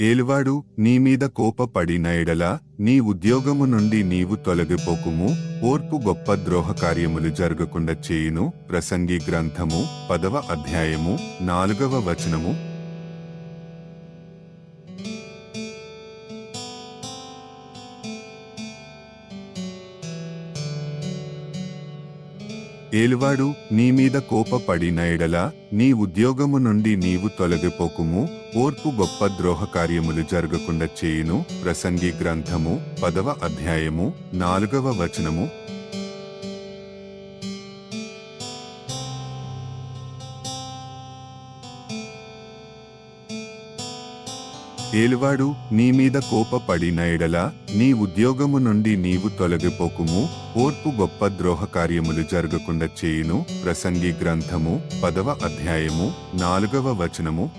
ఏలువాడు నీ మీద కోపపడిన ఎడల నీ ఉద్యోగము నుండి నీవు తొలగిపోకుము. ఓర్పు గొప్ప ద్రోహ కార్యములు జరగకుండా చేయును. ప్రసంగి గ్రంథము పదవ అధ్యాయము నాలుగవ వచనము. ఏలువాడు నీ మీద కోపపడిన ఎడల నీ ఉద్యోగము నుండి నీవు తొలగిపోకుము ఓర్పు గొప్ప ద్రోహ కార్యములు జరగకుండా చేయును ప్రసంగి గ్రంథము పదవ అధ్యాయము నాలుగవ వచనము. ఏలువాడు నీ మీద కోపపడిన ఎడల నీ ఉద్యోగము నుండి నీవు తొలగిపోకుము. ఓర్పు గొప్ప ద్రోహ కార్యములు జరగకుండా చేయును. ప్రసంగి గ్రంథము పదవ అధ్యాయము నాలుగవ వచనము.